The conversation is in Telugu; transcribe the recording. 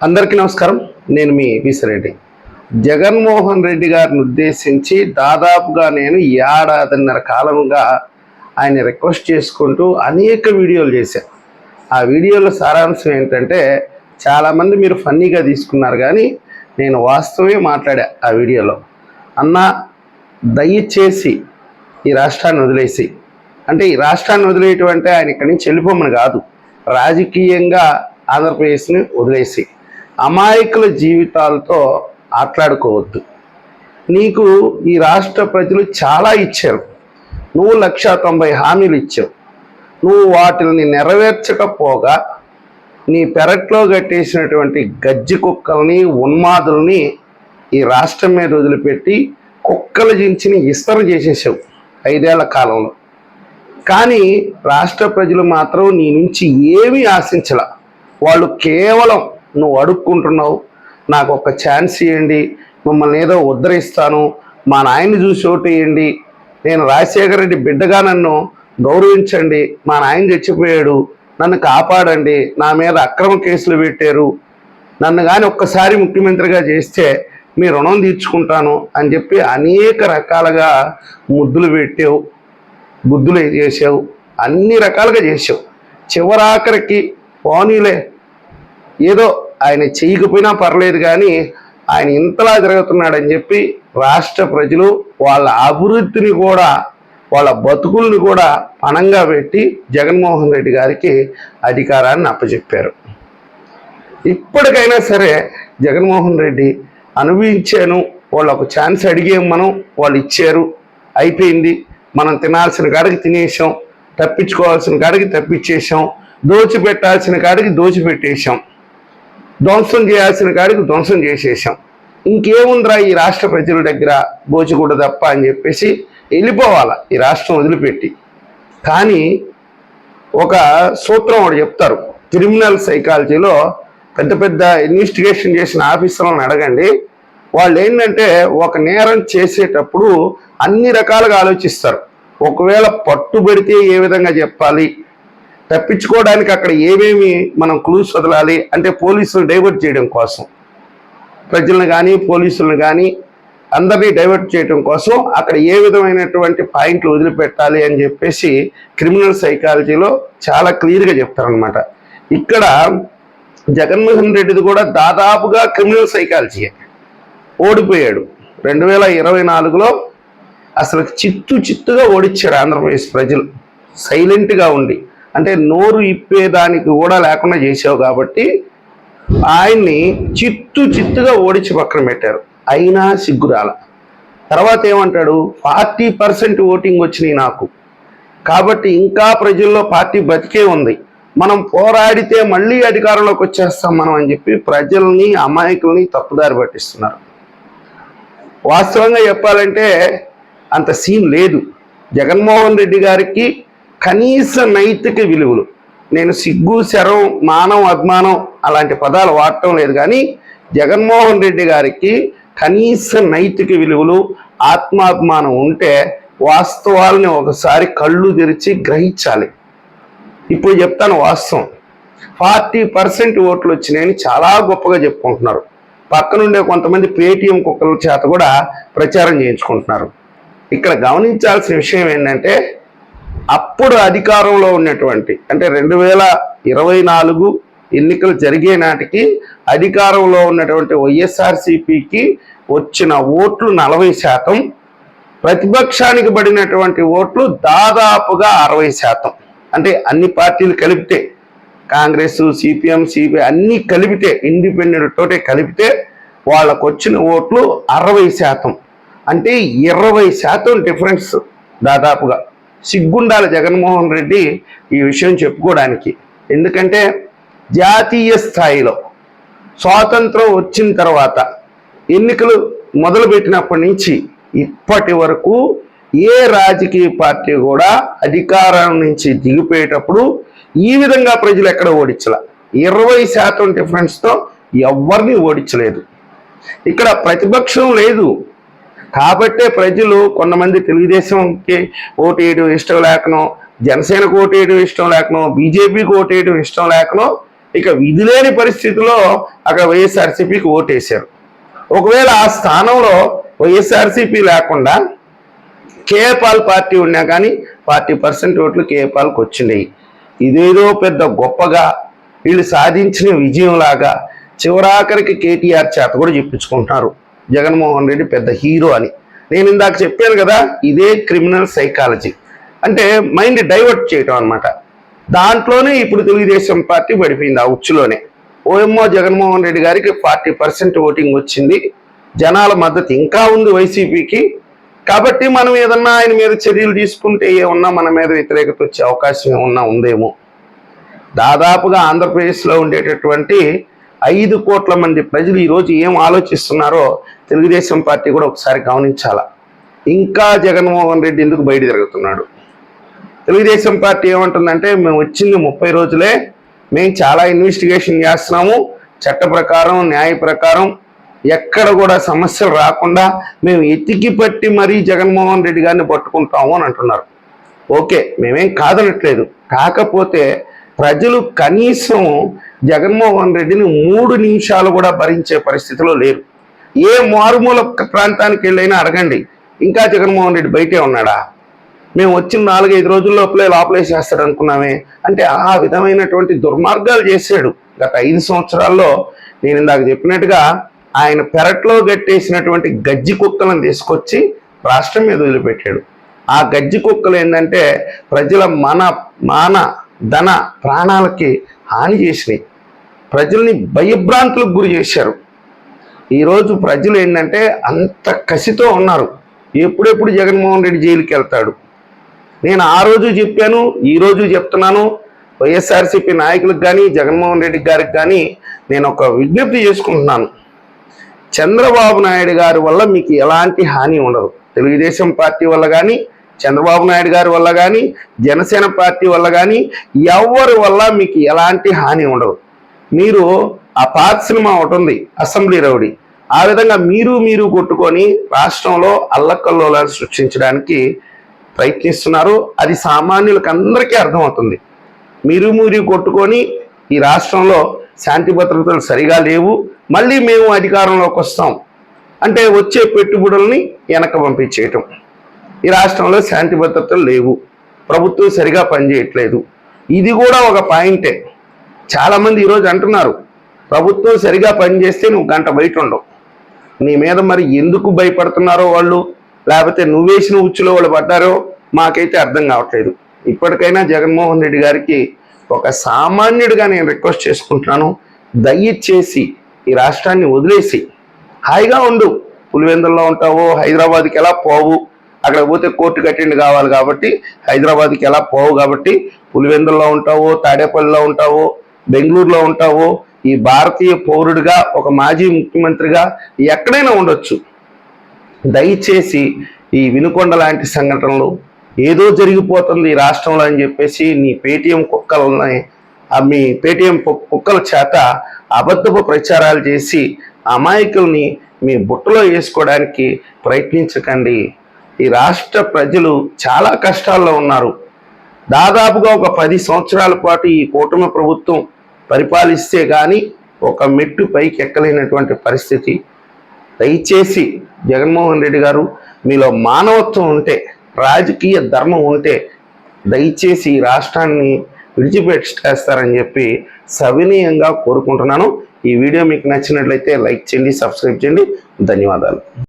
అందరికీ నమస్కారం. నేను మీ విసిరెడ్డి. జగన్మోహన్ రెడ్డి గారిని ఉద్దేశించి దాదాపుగా నేను ఏడాదిన్నర కాలంగా ఆయన రిక్వెస్ట్ చేసుకుంటూ అనేక వీడియోలు చేశాను ఆ వీడియోల సారాంశం ఏంటంటే చాలామంది మీరు ఫన్నీగా తీసుకున్నారు కానీ నేను వాస్తవమే మాట్లాడా ఆ వీడియోలో. అన్న దయచేసి ఈ రాష్ట్రాన్ని వదిలేసి. అంటే ఈ రాష్ట్రాన్ని వదిలేయటం అంటే ఆయన ఇక్కడి నుంచి వెళ్ళిపోమని కాదు. రాజకీయంగా ఆంధ్రప్రదేశ్ని వదిలేసి. అమాయకుల జీవితాలతో ఆట్లాడుకోవద్దు. నీకు ఈ రాష్ట్ర ప్రజలు చాలా ఇచ్చారు. నువ్వు లక్ష తొంభై హామీలు ఇచ్చావు. నువ్వు వాటిని నెరవేర్చకపోగా నీ పెరట్లో కట్టేసినటువంటి గజ్జి కుక్కల్ని ఉన్మాదుల్ని ఈ రాష్ట్రం మీద వదిలిపెట్టి కుక్కలు జించిని ఇస్తరు చేసేసావు ఐదేళ్ళ కాలంలో. కానీ రాష్ట్ర ప్రజలు మాత్రం నీ నుంచి ఏమీ ఆశించల. వాళ్ళు కేవలం నువ్వు అడుక్కుంటున్నావు నాకు ఒక ఛాన్స్ ఇవ్వండి మిమ్మల్ని ఏదో ఉద్ధరిస్తాను మా నాయన్ని చూసి ఓటేయండి నేను రాజశేఖర రెడ్డి బిడ్డగా నన్ను గౌరవించండి మా నాయన చచ్చిపోయాడు నన్ను కాపాడండి నా మీద అక్రమ కేసులు పెట్టారు. నన్ను కానీ ఒక్కసారి ముఖ్యమంత్రిగా చేస్తే మీ రుణం తీర్చుకుంటాను అని చెప్పి అనేక రకాలుగా ముద్దులు పెట్టావు బుద్ధులు చేసావు అన్ని రకాలుగా చేసావు చివరాఖరికి పోనీలే ఏదో ఆయన చేయకపోయినా పర్లేదు కానీ ఆయన ఇంతలా జరుగుతున్నాడని చెప్పి రాష్ట్ర ప్రజలు వాళ్ళ అభివృద్ధిని కూడా వాళ్ళ బతుకుల్ని కూడా పణంగా పెట్టి జగన్మోహన్ రెడ్డి గారికి అధికారాన్ని అప్పచెప్పారు. ఇప్పటికైనా సరే జగన్మోహన్ రెడ్డి అనుభవించాను వాళ్ళు ఒక ఛాన్స్ అడిగాం మనం వాళ్ళు ఇచ్చారు అయిపోయింది. మనం తినాల్సిన కాడికి తినేసాం తప్పించుకోవాల్సిన కాడికి తప్పించేసాం దోచిపెట్టాల్సిన కాడికి దోచిపెట్టేశాం. ధ్వంసం చేయాల్సిన కాడికి ధ్వంసం చేసేసాం ఇంకేముందిరా ఈ రాష్ట్ర ప్రజల దగ్గర గోచిగూడ తప్ప అని చెప్పేసి వెళ్ళిపోవాల ఈ రాష్ట్రం వదిలిపెట్టి. కానీ ఒక సూత్రం ఒకటి చెప్తారు. క్రిమినల్ సైకాలజీలో పెద్ద పెద్ద ఇన్వెస్టిగేషన్ చేసిన ఆఫీసర్లను అడగండి. వాళ్ళు ఏంటంటే ఒక నేరం చేసేటప్పుడు అన్ని రకాలుగా ఆలోచిస్తారు. ఒకవేళ పట్టుబడితే ఏ విధంగా చెప్పాలి? తప్పించుకోవడానికి అక్కడ ఏమేమి మనం క్లూస్ వదలాలి అంటే పోలీసులు డైవర్ట్ చేయడం కోసం. ప్రజలను కానీ పోలీసులను కానీ అందరినీ డైవర్ట్ చేయడం కోసం అక్కడ ఏ విధమైనటువంటి పాయింట్లు వదిలిపెట్టాలి అని చెప్పేసి క్రిమినల్ సైకాలజీలో చాలా క్లియర్గా చెప్తారనమాట ఇక్కడ జగన్మోహన్ రెడ్డిది కూడా దాదాపుగా క్రిమినల్ సైకాలజీయే ఓడిపోయాడు. రెండు వేల ఇరవై నాలుగులో అసలు చిత్తు చిత్తుగా ఓడిచ్చాడు ఆంధ్రప్రదేశ్ ప్రజలు. సైలెంట్గా ఉండి. అంటే నోరు ఇప్పేదానికి కూడా లేకుండా చేసావు కాబట్టి ఆయన్ని చిత్తు చిత్తుగా ఓడించి పక్కన పెట్టారు. అయినా సిగ్గురాల తర్వాత ఏమంటాడు? ఫార్టీ పర్సెంట్ ఓటింగ్ వచ్చినాయి నాకు. కాబట్టి ఇంకా ప్రజల్లో పార్టీ బతికే ఉంది. మనం పోరాడితే మళ్ళీ అధికారంలోకి వచ్చేస్తాం మనం అని చెప్పి ప్రజల్ని అమాయకుల్ని తప్పుదారి పట్టిస్తున్నారు. వాస్తవంగా చెప్పాలంటే అంత సీన్ లేదు. జగన్మోహన్ రెడ్డి గారికి కనీస నైతిక విలువలు. నేను సిగ్గు శరం మానం అభిమానం అలాంటి పదాలు వాడటం లేదు కానీ జగన్మోహన్ రెడ్డి గారికి కనీస నైతిక విలువలు ఆత్మాభిమానం ఉంటే వాస్తవాలని ఒకసారి కళ్ళు తెరిచి గ్రహించాలి. ఇప్పుడు చెప్తాను వాస్తవం. ఫార్టీ పర్సెంట్ ఓట్లు వచ్చినాయని చాలా గొప్పగా చెప్పుకుంటున్నారు. పక్కనుండే కొంతమంది పేటీఎం కుక్కల చేత కూడా ప్రచారం చేయించుకుంటున్నారు. ఇక్కడ గమనించాల్సిన విషయం ఏంటంటే అప్పుడు అధికారంలో ఉన్నటువంటి అంటే రెండు వేల ఇరవై నాలుగు ఎన్నికలు జరిగే నాటికి అధికారంలో ఉన్నటువంటి వైఎస్ఆర్సిపికి వచ్చిన ఓట్లు నలభై శాతం ప్రతిపక్షానికి పడినటువంటి ఓట్లు దాదాపుగా అరవై శాతం. అంటే అన్ని పార్టీలు కలిపితే కాంగ్రెస్ సిపిఎం సిపిఐ అన్నీ కలిపితే ఇండిపెండెంట్ తోటే కలిపితే వాళ్ళకు వచ్చిన ఓట్లు అరవై శాతం. అంటే ఇరవై శాతం డిఫరెన్స్ దాదాపుగా. సిగ్గుండాలి జగన్మోహన్ రెడ్డి ఈ విషయం చెప్పుకోవడానికి. ఎందుకంటే జాతీయ స్థాయిలో స్వాతంత్రం వచ్చిన తర్వాత ఎన్నికలు మొదలుపెట్టినప్పటి నుంచి ఇప్పటి వరకు ఏ రాజకీయ పార్టీ కూడా అధికారం నుంచి దిగిపోయేటప్పుడు ఈ విధంగా ప్రజలు ఎక్కడ ఓడించాల? ఇరవై శాతం డిఫరెన్స్తో ఎవరిని ఓడించలేదు. ఇక్కడ ప్రతిపక్షం లేదు. కాబట్టే ప్రజలు కొంతమంది తెలుగుదేశంకి ఓటు వేయడం ఇష్టం లేకనో జనసేనకు ఓటు వేయడం ఇష్టం లేకనో బీజేపీకి ఓటు వేయడం ఇష్టం లేకనో ఇక విధి లేని పరిస్థితిలో అక్కడ వైఎస్ఆర్సీపీకి ఓటేశారు. ఒకవేళ ఆ స్థానంలో వైఎస్ఆర్సీపీ లేకుండా కేఏపాల్ పార్టీ ఉన్నా కానీ ఫార్టీ పర్సెంట్ ఓట్లు కేఏపాల్కి వచ్చినాయి. ఇదేదో పెద్ద గొప్పగా వీళ్ళు సాధించిన విజయంలాగా చివరాఖరికి కేటీఆర్ చేత కూడా చెప్పించుకుంటున్నారు. జగన్మోహన్ రెడ్డి పెద్ద హీరో అని. నేను ఇందాక చెప్పాను కదా ఇదే క్రిమినల్ సైకాలజీ. అంటే మైండ్ డైవర్ట్ చేయటం అనమాట దాంట్లోనే ఇప్పుడు తెలుగుదేశం పార్టీ పడిపోయింది ఆ ఉచ్చులోనే. ఓఎంఓ జగన్మోహన్ రెడ్డి గారికి ఫార్టీ పర్సెంట్ ఓటింగ్ వచ్చింది. జనాల మద్దతు ఇంకా ఉంది వైసీపీకి. కాబట్టి మనం ఏదన్నా ఆయన మీద చర్యలు తీసుకుంటే ఏమన్నా మన మీద వ్యతిరేకత వచ్చే అవకాశం ఏమన్నా ఉందేమో. దాదాపుగా ఆంధ్రప్రదేశ్లో ఉండేటటువంటి ఐదు కోట్ల మంది ప్రజలు ఈరోజు ఏం ఆలోచిస్తున్నారో తెలుగుదేశం పార్టీ కూడా ఒకసారి గమనించాల. ఇంకా జగన్మోహన్ రెడ్డి ఎందుకు బయట తిరుగుతున్నాడు? తెలుగుదేశం పార్టీ ఏమంటుందంటే మేము వచ్చింది ముప్పై రోజులే మేము చాలా ఇన్వెస్టిగేషన్ చేస్తున్నాము చట్ట ప్రకారం న్యాయ ప్రకారం ఎక్కడ కూడా సమస్యలు రాకుండా మేము ఎతికి పట్టి మరీ జగన్మోహన్ రెడ్డి గారిని పట్టుకుంటాము అని అంటున్నారు. ఓకే మేమేం కాదనట్లేదు. కాకపోతే ప్రజలు కనీసం జగన్మోహన్ రెడ్డిని మూడు నిమిషాలు కూడా భరించే పరిస్థితిలో లేరు. ఏ మారుమూల ప్రాంతానికి వెళ్ళైనా అడగండి ఇంకా జగన్మోహన్ రెడ్డి బయటే ఉన్నాడా? మేము వచ్చిన నాలుగైదు రోజుల లోపలే లోపలేసేస్తాడు అనుకున్నామే. అంటే ఆ విధమైనటువంటి దుర్మార్గాలు చేశాడు గత ఐదు సంవత్సరాల్లో. నేను ఇందాక చెప్పినట్టుగా ఆయన పెరట్లో గట్టేసినటువంటి గజ్జి కుక్కలను తీసుకొచ్చి రాష్ట్రం మీద వదిలిపెట్టాడు. ఆ గజ్జి కుక్కలు ఏంటంటే ప్రజల మన మాన ధన ప్రాణాలకి హాని చేసినాయి ప్రజల్ని భయభ్రాంతులకు గురి చేశారు. ఈరోజు ప్రజలు ఏంటంటే అంత కసితో ఉన్నారు. ఎప్పుడెప్పుడు జగన్మోహన్ రెడ్డి జైలుకి వెళ్తాడు? నేను ఆ రోజు చెప్పాను ఈ రోజు చెప్తున్నాను. వైఎస్ఆర్సీపీ నాయకులకు కానీ జగన్మోహన్ రెడ్డి గారికి కానీ నేను ఒక విజ్ఞప్తి చేసుకుంటున్నాను. చంద్రబాబు నాయుడు గారి వల్ల మీకు ఎలాంటి హాని ఉండదు. తెలుగుదేశం పార్టీ వల్ల కానీ చంద్రబాబు నాయుడు గారి వల్ల కానీ జనసేన పార్టీ వల్ల కానీ ఎవరి వల్ల మీకు ఎలాంటి హాని ఉండదు. మీరు ఆ పాత సినిమా ఒకటి ఉంది అసెంబ్లీ రౌడీ. ఆ విధంగా మీరు మీరు కొట్టుకొని రాష్ట్రంలో అల్లకల్లోలాలు సృష్టించడానికి ప్రయత్నిస్తున్నారు. అది సామాన్యులకు అందరికీ అర్థమవుతుంది. మీరు మీరు కొట్టుకొని ఈ రాష్ట్రంలో శాంతి భద్రతలు సరిగా లేవు. మళ్ళీ మేము అధికారంలోకి వస్తాం. అంటే వచ్చే పెట్టుబడుల్ని వెనక పంపించేయటం. ఈ రాష్ట్రంలో శాంతి భద్రతలు లేవు. ప్రభుత్వం సరిగా పనిచేయట్లేదు. ఇది కూడా ఒక పాయింటే. చాలామంది ఈరోజు అంటున్నారు ప్రభుత్వం సరిగా పనిచేస్తే నువ్వు గంట బయట ఉండవు. నీ మీద మరి ఎందుకు భయపడుతున్నారో వాళ్ళు? లేకపోతే నువ్వేసిన ఉచ్చులో వాళ్ళు పడ్డారో? మాకైతే అర్థం కావట్లేదు. ఇప్పటికైనా జగన్మోహన్ రెడ్డి గారికి ఒక సామాన్యుడిగా నేను రిక్వెస్ట్ చేసుకుంటున్నాను దయచేసి ఈ రాష్ట్రాన్ని వదిలేసి హాయిగా ఉండు. పులివెందుల్లో ఉంటావో హైదరాబాద్కి ఎలా పోవు? అక్కడ పోతే కోర్టు కట్టండి కావాలి కాబట్టి హైదరాబాద్కి ఎలా పోవు కాబట్టి పులివెందుల్లో ఉంటావో తాడేపల్లిలో ఉంటావో బెంగళూరులో ఉంటావో ఈ భారతీయ పౌరుడిగా ఒక మాజీ ముఖ్యమంత్రిగా ఎక్కడైనా ఉండొచ్చు. దయచేసి ఈ వినుకొండ లాంటి సంఘటనలు ఏదో జరిగిపోతుంది ఈ రాష్ట్రంలో అని చెప్పేసి నీ పేటీఎం కుక్కలని ఆ మీ పేటీఎం కు- కుక్కల చేత అబద్ధపు ప్రచారాలు చేసి అమాయకుల్ని మీ బుట్టలో వేసుకోవడానికి ప్రయత్నించకండి. ఈ రాష్ట్ర ప్రజలు చాలా కష్టాల్లో ఉన్నారు. దాదాపుగా ఒక పది సంవత్సరాల పాటు ఈ కూటమి ప్రభుత్వం పరిపాలిస్తే కానీ ఒక మెట్టు పైకి ఎక్కలేనటువంటి పరిస్థితి. దయచేసి జగన్మోహన్ రెడ్డి గారు మీలో మానవత్వం ఉంటే రాజకీయ ధర్మం ఉంటే దయచేసి ఈ రాష్ట్రాన్ని విడిచిపెట్టేస్తారని చెప్పి సవినీయంగా కోరుకుంటున్నాను. ఈ వీడియో మీకు నచ్చినట్లయితే లైక్ చేయండి సబ్స్క్రైబ్ చేయండి. ధన్యవాదాలు.